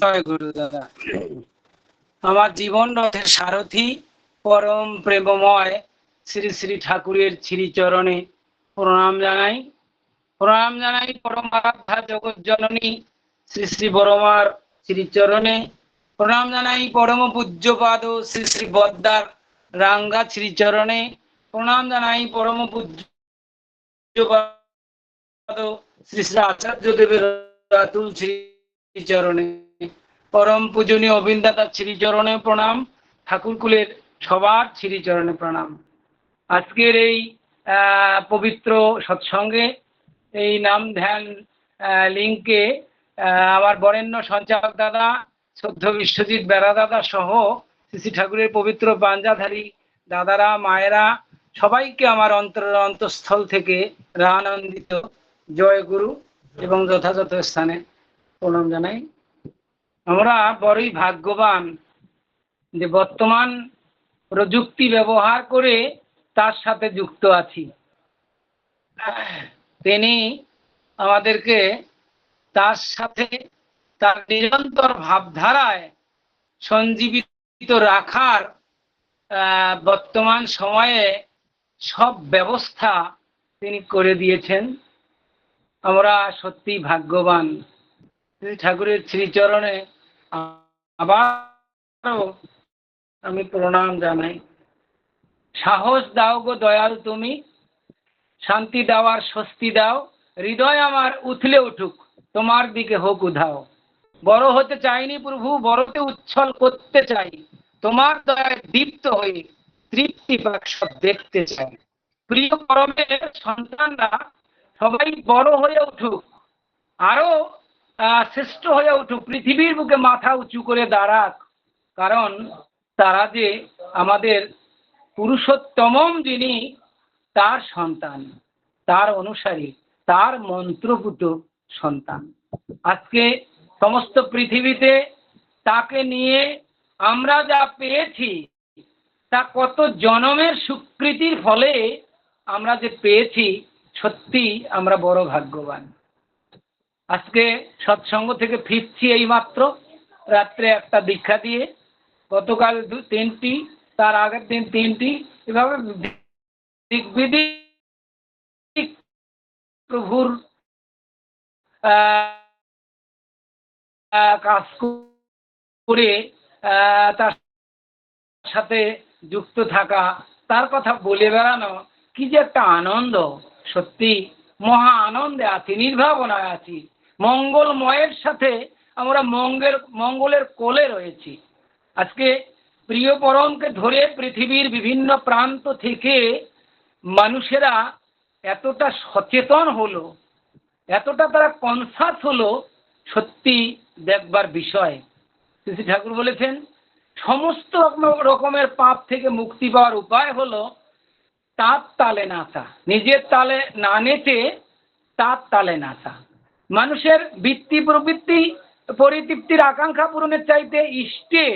জয় গুরু দাদা আমার জীবন রথের সারথি, পরম প্রেমময় শ্রী শ্রী ঠাকুরের শ্রীচরণে প্রণাম জানাই। প্রণাম জানাই পরম আরাধ্যা জগৎ জননী শ্রী শ্রী বরমার শ্রীচরণে। প্রণাম জানাই পরম পূজ্যপাদ শ্রী শ্রী বদ্দার রাঙ্গা শ্রীচরণে। প্রণাম জানাই পরম পূজ্যপাদ শ্রী শ্রী আচার্য দেবের রাতুল শ্রীচরণে। পরম পূজনীয় অবিন্দাতার শ্রীচরণে প্রণাম। ঠাকুরকুলের সবার শ্রীচরণে প্রণাম। আজকের এই পবিত্র সৎসঙ্গে এই নাম ধ্যান লিঙ্কে আমার বরেণ্য সঞ্চালক দাদা, শ্রদ্ধ বিশ্বজিৎ বেড়া দাদা সহ শ্রী ঠাকুরের পবিত্র পাঞ্জাধারী দাদারা, মায়েরা, সবাইকে আমার অন্তরের অন্তঃস্থল থেকে রানন্দিত জয় গুরু এবং যথাযথ স্থানে প্রণাম জানাই। আমরা বড়ই ভাগ্যবান যে বর্তমান প্রযুক্তি ব্যবহার করে তার সাথে যুক্ত আছি। তিনি আমাদেরকে তার সাথে তার নিরন্তর ভাবধারায় সঞ্জীবিত রাখার বর্তমান সময়ে সব ব্যবস্থা তিনি করে দিয়েছেন। আমরা সত্যি ভাগ্যবান। শ্রী ঠাকুরের শ্রীচরণে আবারও আমি প্রণাম জানাই। সাহস দাও গো দয়াল তুমি, শান্তি দাও আর স্বস্তি দাও, হৃদয় আমার উথলে উঠুক, তোমার দিকে হোক উধাও। বড় হতে চাইনি প্রভু, বড়তে উচ্ছল করতে চাই, তোমার দয়ায় দীপ্ত হয়ে তৃপ্তি সব দেখতে চাই। প্রিয় পরমের সন্তানরা সবাই বড় হয়ে উঠুক আরও শ্রেষ্ঠ হয়ে উঠুক, পৃথিবীর বুকে মাথা উঁচু করে দাঁড়াক। কারণ তারা যে আমাদের পুরুষোত্তমম যিনি, তার সন্তান, তার অনুসারী, তার মন্ত্রপুত সন্তান। আজকে সমস্ত পৃথিবীতে তাকে নিয়ে আমরা যা পেয়েছি, তা কত জনমের স্বীকৃতির ফলে আমরা যে পেয়েছি সত্যি আমরা বড় ভাগ্যবান। আজকে সৎসঙ্গ থেকে ফিরছি এইমাত্র। রাত্রে একটা দীক্ষা দিয়ে গতকাল দু তিনটি, তার আগের দিন তিনটি। এভাবে দিগ্বিদিক প্রভুর কাজ করে তার সাথে যুক্ত থাকা, তার কথা বলে বেড়ানো, কি যে একটা আনন্দ। সত্যি মহা আনন্দে আছি, নির্ভাবনায় আছি। মঙ্গলময়ের সাথে আমরা মঙ্গের, মঙ্গলের কোলে রয়েছি। আজকে প্রিয় পরমকে ধরে পৃথিবীর বিভিন্ন প্রান্ত থেকে মানুষেরা এতটা সচেতন হলো, এতটা তারা কনসাস হলো, সত্যি দেখবার বিষয়। শ্রী ঠাকুর বলেছেন, সমস্ত রকম- রকমের পাপ থেকে মুক্তি পাওয়ার উপায় হলো তার তালে নাচা। নিজের তালে না নেচে তার তালে নাচা। মানুষের বৃত্তি প্রবৃত্তি পরিতৃপ্তির আকাঙ্ক্ষা পূরণের চাইতে ইষ্টে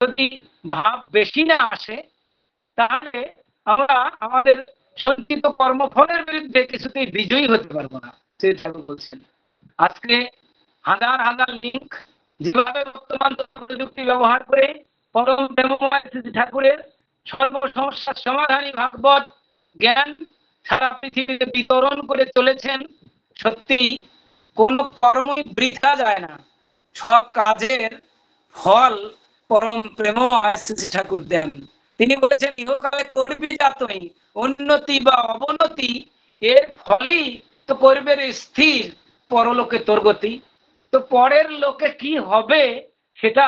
যদি ভাব বেশি না আসে, তাহলে আমরা আমাদের সঞ্চিত কর্মফলের বিরুদ্ধে কিছুতেই বিজয়ী হতে পারব না, শ্রী ঠাকুর বলছেন। আজকে হাজার হাজার লিঙ্ক যেভাবে বর্তমান প্রযুক্তি ব্যবহার করে পরম প্রেমময় শ্রী ঠাকুরের সর্ব সমস্যার সমাধানী ভাগবত জ্ঞান সারা পৃথিবীতে বিতরণ করে চলেছেন সত্যি কোনো কর্মই বৃথা যায় না। সব কাজের ফল পরম প্রেমময় শ্রী ঠাকুর দেন। তিনি বলেছেন, ইহকালে করবি যাতই উন্নতি বা অবনতি, এর ফলই তো করবে স্থির, পরলোকে তোর গতি। তো পরের লোকে কি হবে সেটা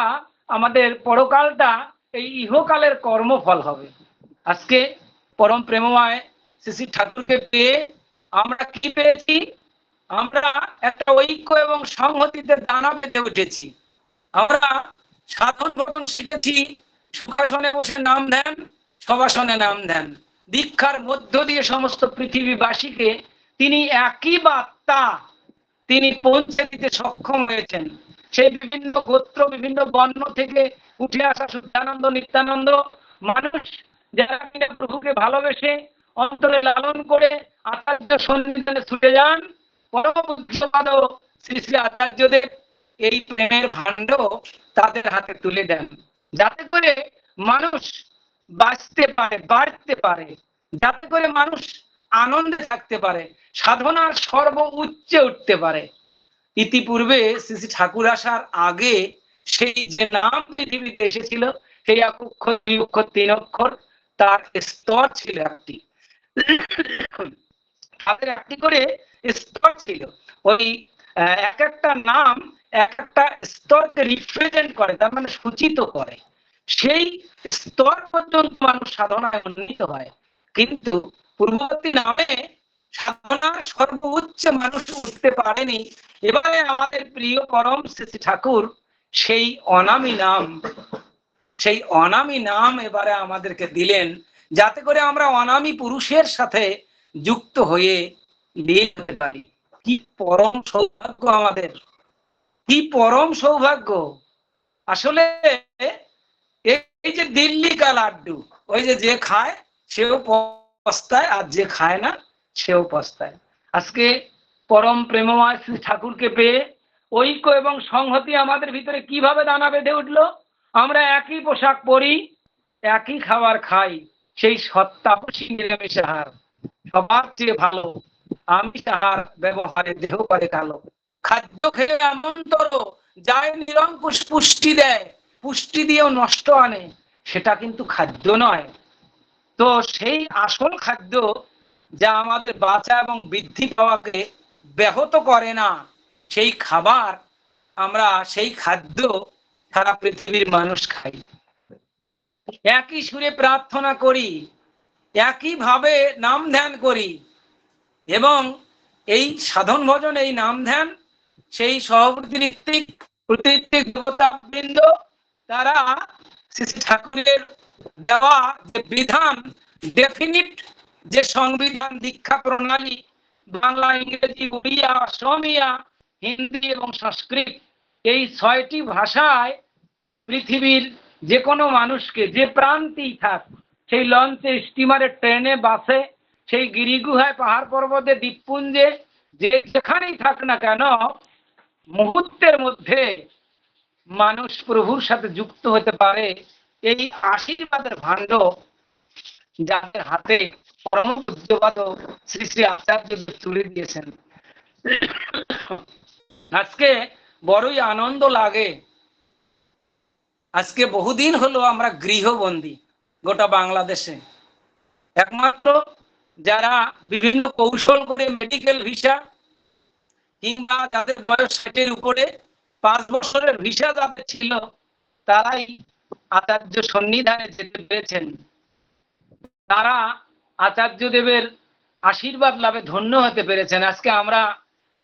আমাদের পরকালটা, এই ইহকালের কর্মফল হবে। আজকে পরম প্রেমময় শ্রী ঠাকুরকে পেয়ে আমরা কি পেয়েছি? আমরা একটা ঐক্য এবং সংহতিতে দানা পেতে উঠেছি। আমরা সাধন ভজন শিখেছি সুখাসনে বসে নাম দেন সবাসনে নাম দেন। দীক্ষার মধ্য দিয়ে সমস্ত পৃথিবীবাসীকে তিনি একই বার্তা তিনি পৌঁছে দিতে সক্ষম হয়েছেন। সেই বিভিন্ন গোত্র, বিভিন্ন বর্ণ থেকে উঠে আসা শুদ্ধানন্দ নিত্যানন্দ, মানুষ যারা কিনা প্রভুকে ভালোবেসে অন্তরে লালন করে আচার্য সন্নিধানে ছুটে যান এই প্রেমের ভাণ্ড তাদের হাতে তুলে দেন। যাতে করে মানুষ বাঁচতে পারে, বাড়তে পারে। যাতে করে মানুষ আনন্দে থাকতে পারে, সাধনার সর্ব উচ্চে উঠতে পারে। ইতিপূর্বে শ্রী শ্রী ঠাকুর আসার আগে সেই যে নাম পৃথিবীতে এসেছিল, সেই এক অক্ষর দুই অক্ষর, তিন অক্ষর, তার স্তর ছিল একটি। তাদের একটি করে স্তর ছিল ওই এক একটা নাম, এক একটা স্তরকে রিপ্রেজেন্ট করে, তার মানে সূচিত করে। সেই স্তর পর্যন্ত মানুষ সাধনায় উন্নীত হয়। কিন্তু পূর্ববর্তী নামে সাধনার সর্বোচ্চ মানুষ উঠতে পারেনি। এবারে আমাদের প্রিয় পরম শ্রী ঠাকুর, সেই অনামী নাম, সেই অনামী নাম এবারে আমাদেরকে দিলেন। যাতে করে আমরা অনামী পুরুষের সাথে যুক্ত হয়ে হতে পারি কি পরম সৌভাগ্য আমাদের। কি পরম সৌভাগ্য। আসলে এই যে দিল্লি কা লাড্ডু, ওই যে যে খায়, সেও পস্তায়, আর যে খায় না, সেও পস্তায়। আজকে পরম প্রেমময় শ্রী ঠাকুরকে পেয়ে ঐক্য এবং সংহতি আমাদের ভিতরে কীভাবে দানা বেঁধে উঠল, আমরা একই পোশাক পরি, একই খাবার খাই, সেই সত্তাপসী নিরামিষ আহার সবার চেয়ে ভালো। আমি তাহার ব্যবহারে দেহ করে কালো। খাদ্য খেয়ে এমন এমনতর যায় নিরঙ্কুশ পুষ্টি দেয়, পুষ্টি দিয়েও নষ্ট আনে। সেটা কিন্তু খাদ্য নয়। তো সেই আসল খাদ্য যা আমাদের বাঁচা এবং বৃদ্ধি পাওয়াকে ব্যাহত করে না, সেই খাবার আমরা সেই খাদ্য সারা পৃথিবীর মানুষ খাই। একই সুরে প্রার্থনা করি একই ভাবে নাম ধ্যান করি। এবং এই সাধন ভজন, এই নাম ধ্যান, সেই সহপ্রতিনিধিক প্রতিনিধিক দেবতাবৃন্দ তারা শ্রী ঠাকুরের দেওয়া যে বিধান ডেফিনিট যে সংবিধান দীক্ষা প্রণালী, বাংলা, ইংরেজি, উড়িয়া, অসমিয়া, হিন্দি এবং সংস্কৃত, এই ছয়টি ভাষায় পৃথিবীর যে কোনো মানুষকে, যে প্রান্তেই থাক, সেই লঞ্চে, স্টিমারে, ট্রেনে, বাসে সেই গিরিগুহায় পাহাড় পর্বতে দ্বীপপুঞ্জে যে যেখানেই থাক না কেন, মুহূর্তের মধ্যে মানুষ প্রভুর সাথে যুক্ত হতে পারে। এই আশীর্বাদের ভাণ্ড যাদের হাতে পরম পূজ্যপাদ শ্রী শ্রী আচার্য তুলে দিয়েছেন। আজকে বড়ই আনন্দ লাগে। আজকে বহুদিন হলো আমরা গৃহবন্দী গোটা বাংলাদেশে। একমাত্র যারা বিভিন্ন কৌশল করে মেডিকেল ভিসা কিংবা যাদের বয়স ষাটের উপরে, পাঁচ বছরের ভিসা যাদের ছিল, তারাই আচার্য সন্নিধানে যেতে পেরেছেন। তারা আচার্য দেবের আশীর্বাদ লাভে ধন্য হতে পেরেছেন। আজকে আমরা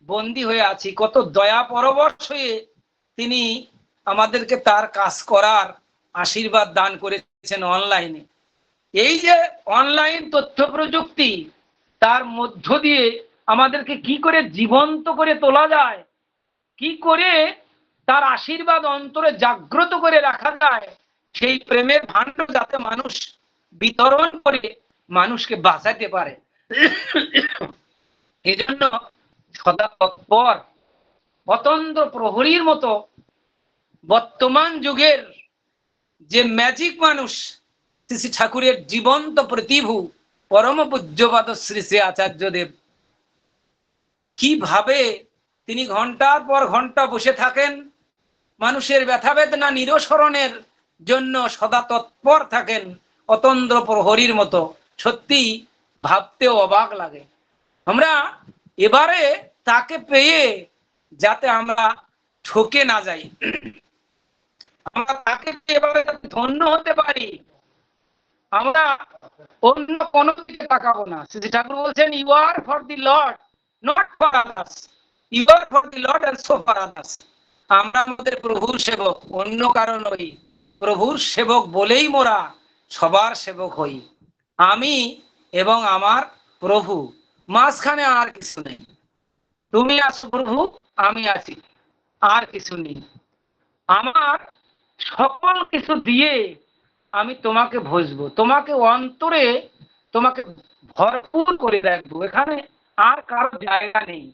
বন্দী হয়ে আছি। কত দয়া পরবশ হয়ে তিনি আমাদেরকে তার কাজ করার আশীর্বাদ দান করেছেন অনলাইনে এই যে অনলাইন তথ্য প্রযুক্তি, তার মধ্য দিয়ে আমাদেরকে কি করে জীবন্ত করে তোলা যায়, কি করে তার আশীর্বাদ অন্তরে জাগ্রত করে রাখা যায়, সেই প্রেমের ভাণ্ড যাতে মানুষ বিতরণ করে, মানুষকে বাঁচাতে পারে। এজন্য সদা অতন্ত্র প্রহরীর মতো বর্তমান যুগের যে ম্যাজিক মানুষ শ্রী শ্রী ঠাকুরের জীবন্ত প্রতিভু পরম পূজ্যপাদ শ্রী শ্রী আচার্যদেব। কীভাবে তিনি ঘণ্টার পর ঘণ্টা বসে থাকেন, মানুষের ব্যথা বেদনা নিরসরণের জন্য সদা তৎপর থাকেন অতন্দ্র প্রহরীর মতো, সত্যি ভাবতেও অবাক লাগে। আমরা এবারে তাকে পেয়ে যাতে আমরা ঠকে না যাই। আমরা তাকে এবারে ধন্য হতে পারি। আমরা অন্য কোনো দিকে তাকাবো না। শ্রী ঠাকুর বলছেন you are for the lord not for others you are for the lord and so for others আমরা আমাদের প্রভুর সেবক, অন্য কারণ নই। প্রভুর সেবক বলেই মোরা সবার সেবক হই। আমি এবং আমার প্রভু, মাঝখানে আর কিছু নেই। তুমি আছো প্রভু, আমি আছি, আর কিছু নেই। আমার সকল কিছু দিয়ে আমি তোমাকে ভসবো। তোমাকে অন্তরে তোমাকে ভরপুর করে রাখব। এখানে আর কারও জায়গা নেই।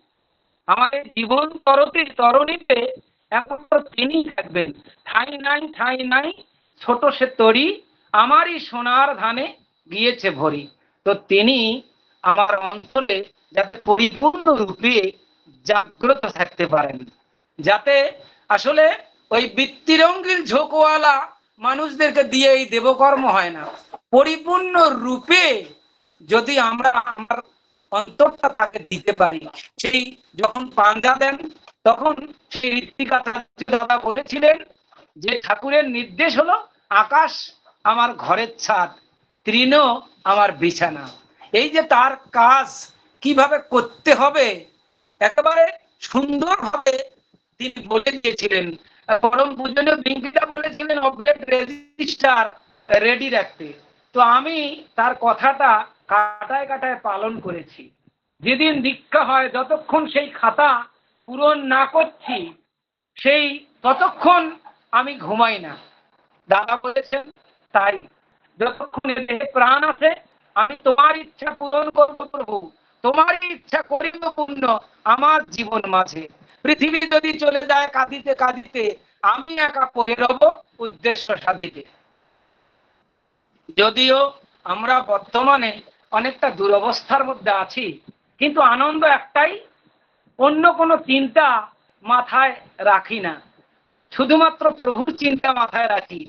আমাদের জীবন তরতে তরণীতে একমাত্র তিনি থাকবেন। ঠাই নাই ঠাই নাই, ছোট সে তরি, আমারই সোনার ধানে গিয়েছে ভরি। তো তিনি আমার অঞ্চলে যাতে পরিপূর্ণ রূপে জাগ্রত থাকতে পারেন। যাতে আসলে ওই বৃত্তিরঙ্গিল ঝোঁকওয়ালা মানুষদেরকে দিয়ে এই দেবকর্ম হয় না। পরিপূর্ণ রূপে যদি আমরা আমার অন্তরটা তাকে দিতে পারি, সেই যখন পাঞ্জা দেন, তখন সেই ঋত্বিকা দাদা বলেছিলেন যে ঠাকুরের নির্দেশ হলো, আকাশ আমার ঘরের ছাদ, তৃণ আমার বিছানা। এই যে তার কাজ কীভাবে করতে হবে, একেবারে সুন্দরভাবে তিনি বলে দিয়েছিলেন পরম পূজনীয় বিঙ্কিটা বলেছিলেন অবজেক্ট রেজিস্টার রেডি রাখতে তো আমি তার কথাটা কাটায় কাটায় পালন করেছি। যেদিন দীক্ষা হয়, যতক্ষণ সেই খাতা পূরণ না করছি, সেই ততক্ষণ আমি ঘুমাই না। দাদা বলেছেন, তাই যতক্ষণ প্রাণ আছে, আমি তোমার ইচ্ছা পূরণ করব প্রভু। তোমার ইচ্ছা করিব পূর্ণ আমার জীবন মাঝে। পৃথিবী যদি চলে যায় কাঁদিতে কাঁদিতে, আমি একা পড়ে রব উদ্দেশ্য সাধিতে। যদিও আমরা বর্তমানে অনেকটা দুরবস্থার মধ্যে আছি, কিন্তু আনন্দ একটাই, অন্য কোনো চিন্তা মাথায় রাখি না। শুধুমাত্র প্রভুর চিন্তা মাথায় রাখি।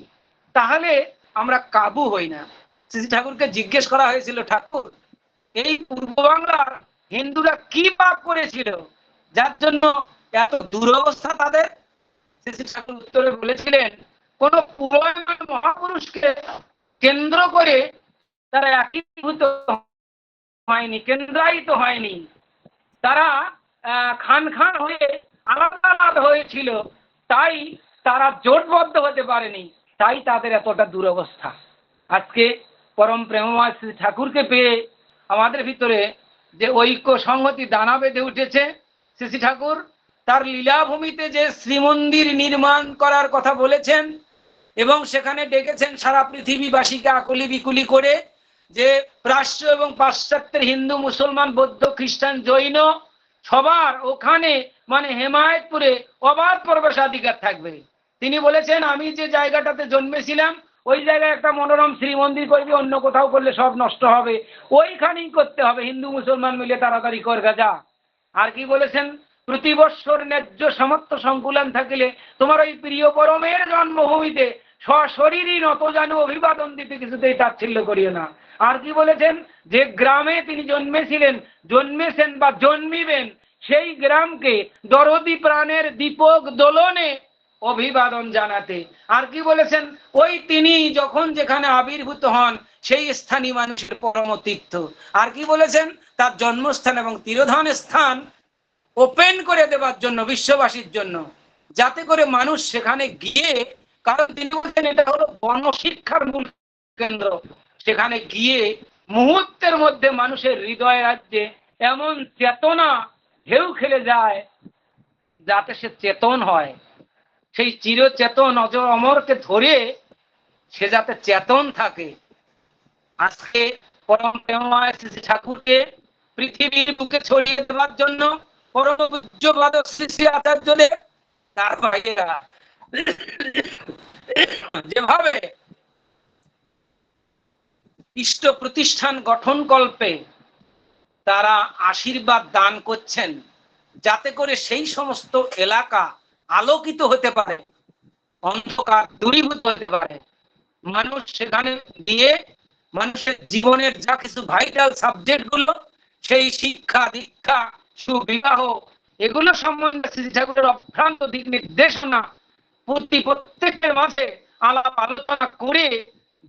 তাহলে আমরা কাবু হই না। শ্রী ঠাকুরকে জিজ্ঞেস করা হয়েছিল, ঠাকুর, এই পূর্ব বাংলার হিন্দুরা কি পাপ করেছিল? যার জন্য এত দুরবস্থা তাদের? ঠাকুর উত্তরে বলেছিলেন, কোন পুরাণ মহাপুরুষকে কেন্দ্র করে তারা একীভূত হয়নি, কেন্দ্রায়িত হয়নি। তারা খান খান হয়ে আলাদা আলাদা হয়েছিল, তাই তারা জোটবদ্ধ হতে পারেনি, তাই তাদের এতটা দুরবস্থা। আজকে পরম প্রেমময় শ্রী ঠাকুরকে পেয়ে আমাদের ভিতরে যে ঐক্য সংহতি দানা বেঁধে উঠেছে শ্রী ঠাকুর তার লীলাভূমিতে যে শ্রীমন্দির নির্মাণ করার কথা বলেছেন এবং সেখানে ডেকেছেন সারা পৃথিবীবাসীকে আকুলি বিকুলি করে যে প্রাচ্য এবং পাশ্চাত্যের হিন্দু, মুসলমান, বৌদ্ধ, খ্রিস্টান, জৈন সবার ওখানে মানে হেমায়তপুরে অবাধ প্রবেশাধিকার থাকবে। তিনি বলেছেন, আমি যে জায়গাটাতে জন্মেছিলাম, ওই জায়গায় একটা মনোরম শ্রীমন্দির করবি, অন্য কোথাও করলে সব নষ্ট হবে। ওইখানেই করতে হবে। হিন্দু, মুসলমান মিলে তাড়াতাড়ি করবে যা আর কি বলেছেন? প্রতি বৎসর ন্যায্য সমর্থ সংকুলন থাকিলে তোমার ওই প্রিয় পরমের জন্মভূমিতে সশরীরই নত জানু অভিবাদন দিতে কিছুতেই তাচ্ছিল্য করিও না। আর কি বলেছেন? যে গ্রামে তিনি জন্মেছিলেন, জন্মেছেন বা জন্মিবেন, সেই গ্রামকে দরদি প্রাণের দীপক দোলনে অভিবাদন জানাতে। আর কি বলেছেন? ওই তিনি যখন যেখানে আবির্ভূত হন, সেই স্থানীয় মানুষের পরম তীর্থ। আর কি বলেছেন? তার জন্মস্থান এবং তিরোধান স্থান ওপেন করে দেওয়ার জন্য, বিশ্ববাসীর জন্য। যাতে করে মানুষ সেখানে গিয়ে, কারণ তিনি বলছেন এটা হলো গণশিক্ষার মূল কেন্দ্র। সেখানে গিয়ে মুহূর্তের মধ্যে মানুষের হৃদয় রাজ্যে এমন চেতনা ঢেউ খেলে যায়, যাতে সে চেতন হয়। সেই চিরচেতন অজর অমরকে ধরে সে যাতে চেতন থাকে। আজকে পরম প্রেমময় শ্রী ঠাকুরকে পৃথিবীর বুকে ছড়িয়ে দেওয়ার জন্য পরম পূজ্যবাদক শ্রী শ্রী তার ভাইয়েরা, যেভাবে ইষ্ট প্রতিষ্ঠান গঠন কল্পে তারা আশীর্বাদ দান করছেন, যাতে করে সেই সমস্ত এলাকা আলোকিত হতে পারে, অন্ধকার দূরীভূত হতে পারে। মানুষ সেখানে দিয়ে মানুষের জীবনের যা কিছু ভাইটাল সাবজেক্টগুলো, সেই শিক্ষা দীক্ষা সুবিবাহ। এগুলো সম্বন্ধে শ্রী ঠাকুরের অভ্রান্ত দিক নির্দেশনা প্রতি প্রত্যেকের মাঝে আলাপ আলোচনা করে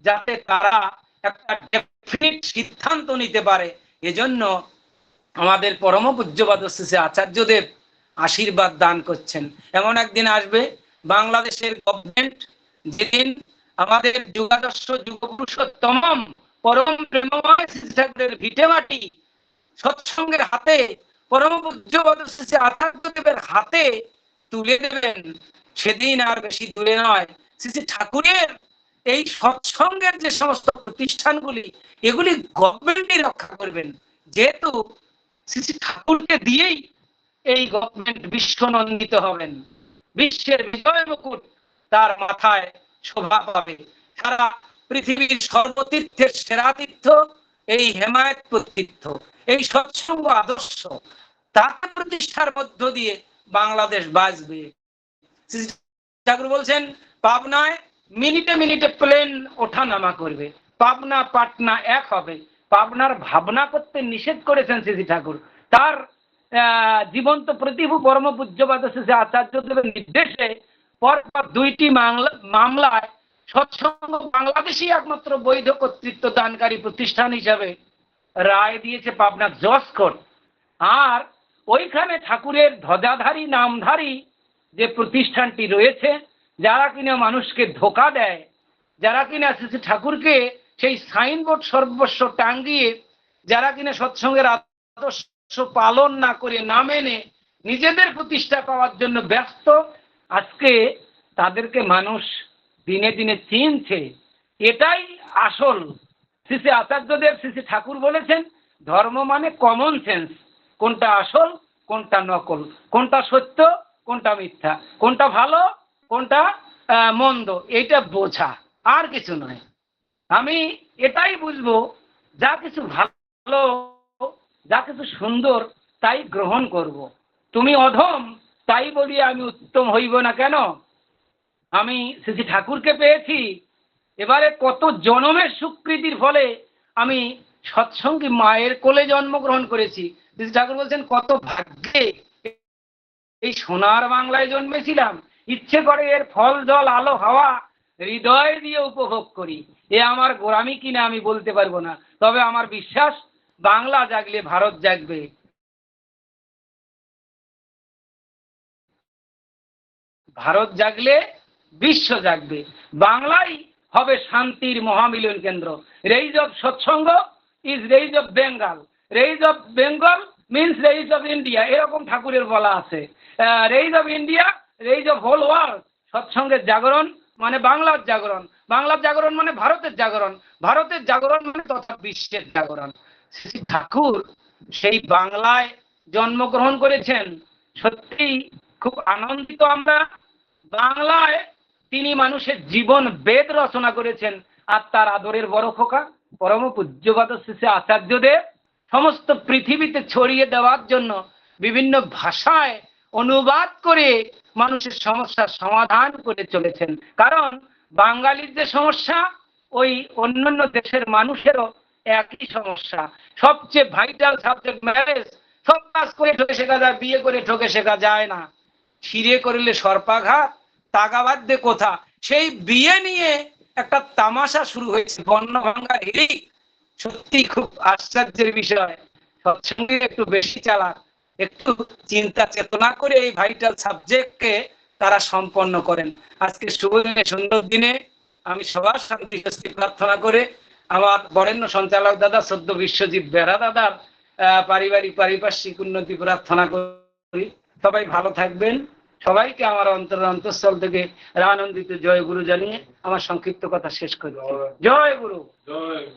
যাতে তারা একটা ডেফিনিট সিদ্ধান্ত নিতে পারে। এজন্য আমাদের পরম পূজ্যবাদ শ্রী আচার্যদেব আশীর্বাদ দান করছেন। এমন একদিন আসবে, বাংলাদেশের গভর্নমেন্ট যেদিন আমাদের যুগাদর্শ যুগপুরুষোত্তম পরম প্রেমময় শ্রী ঠাকুরের ভিটে মাটি সৎসঙ্গের হাতে পরম শ্রী আচার্যদেবের হাতে তুলে দেবেন। সেদিন আর বেশি দূরে নয়। শ্রী ঠাকুরের এই সৎসঙ্গের যে সমস্ত প্রতিষ্ঠানগুলি, এগুলি গভর্নমেন্টই রক্ষা করবেন। যেহেতু শ্রী ঠাকুরকে দিয়েই এই গভর্নমেন্ট বিশ্বনন্দিত হবেন। বিশ্বের বিজয় মুকুট তার মাথায় শোভা পাবে। সারা পৃথিবীর সর্বতীর্থের সেরা তীর্থ এই হেমায়তপুর তীর্থ এই সৎসঙ্গ আদর্শ তাকে প্রতিষ্ঠার মধ্য দিয়ে বাংলাদেশ বাঁচবে। ঠাকুর বলছেন, পাবনায় মিনিটে মিনিটে প্লেন ওঠা নামা করবে। পাবনা, পাটনা এক হবে। পাবনার ভাবনা করতে নিষেধ করেছেন শ্রী ঠাকুর। তার জীবন্ত প্রতিভু পরম পূজ্যবাদ শ্রী আচার্যদেবের নির্দেশে পরপর দুইটি মামলা মামলায় সৎসঙ্গ বাংলাদেশই একমাত্র বৈধ কর্তৃত্ব দানকারী প্রতিষ্ঠান হিসাবে রায় দিয়েছে পাবনা জজ কোর্ট। আর ওইখানে ঠাকুরের ধ্বজাধারী, নামধারী যে প্রতিষ্ঠানটি রয়েছে, যারা কিনা মানুষকে ধোকা দেয়, যারা কিনা শ্রী ঠাকুরকে সেই সাইনবোর্ড সর্বস্ব টাঙ্গিয়ে যারা কিনা সৎসঙ্গের আদর্শ পালন না করে না মেনে নিজেদের প্রতিষ্ঠা পাওয়ার জন্য ব্যস্ত, আজকে তাদেরকে মানুষ দিনে দিনে চিনছে। এটাই আসল। শ্রী আচার্যদেব, শ্রী শ্রী ঠাকুর বলেছেন, ধর্ম মানে কমন সেন্স কোনটা আসল, কোনটা নকল। কোনটা সত্য, কোনটা মিথ্যা। কোনটা ভালো, কোনটা মন্দ, এইটা বোঝা। আর কিছু নয়। আমি এটাই বুঝব, যা কিছু ভালো, যা কিছু সুন্দর, তাই গ্রহণ করব। তুমি অধম, তাই বলি আমি উত্তম হইব না কেন? আমি শ্রী ঠাকুরকে পেয়েছি। এবারে কত জনমের স্বীকৃতির ফলে আমি সৎসঙ্গী মায়ের কোলে জন্মগ্রহণ করেছি। শ্রী ঠাকুর বলছেন, কত ভাগ্যে এই সোনার বাংলায় জন্মেছিলাম। ইচ্ছে করে এর ফল, জল, আলো, হাওয়া হৃদয় দিয়ে উপভোগ করি। এ আমার গোড়ামি কিনা আমি বলতে পারব না। তবে আমার বিশ্বাস, বাংলা জাগলে ভারত জাগবে। ভারত জাগলে বিশ্ব জাগবে। বাংলাই হবে শান্তির মহামিলন কেন্দ্র। Rays of Satsang is rays of Bengal rays of Bengal means rays of India এরকম ঠাকুরের বলা আছে। Rays of India rays of whole world সৎসঙ্গের জাগরণ মানে বাংলার জাগরণ। বাংলার জাগরণ মানে ভারতের জাগরণ। ভারতের জাগরণ মানে তথা বিশ্বের জাগরণ। শ্রী ঠাকুর সেই বাংলায় জন্মগ্রহণ করেছেন। সত্যি খুব আনন্দিত আমরা। বাংলায় তিনি মানুষের জীবন বেদ রচনা করেছেন। আর তার আদরের বড় খোকা, পরম পূজ্যবাদ শ্রী আচার্যদেব, সমস্ত পৃথিবীতে ছড়িয়ে দেওয়ার জন্য বিভিন্ন ভাষায় অনুবাদ করে মানুষের সমস্যার সমাধান করে চলেছেন। কারণ বাঙালির যে সমস্যা, ওই অন্যান্য দেশের মানুষেরও একই সমস্যা। সবচেয়ে ভাইটাল সাবজেক্ট ম্যারেজ সব কাজ করে ঠকে শেখা যায়, বিয়ে করে ঠকে শেখা যায় না। ফিরে করলে সর্পাঘাত তাগাবাদ্যে কোথা? সেই বিয়ে নিয়ে একটা তামাশা শুরু হয়েছে বন্য ভাঙ্গা হিড়ি সত্যি খুব আশ্চর্যের বিষয়। সৎসঙ্গে একটু বেশি চালাক, একটু চিন্তা চেতনা করে এই ভাইটাল সাবজেক্টকে তারা সম্পন্ন করেন। আজকে শুভ সুন্দর দিনে আমি সবার শান্তি স্বস্তি প্রার্থনা করে আমার বরেণ্য সঞ্চালক দাদা সদ্য বিশ্বজিৎ বেড়া দাদার পারিবারিক, পারিপার্শ্বিক উন্নতি প্রার্থনা করি। সবাই ভালো থাকবেন। সবাইকে আমার অন্তর অন্তঃস্থল থেকে আনন্দিত জয় গুরু জানিয়ে আমার সংক্ষিপ্ত কথা শেষ করি জয় গুরু। জয়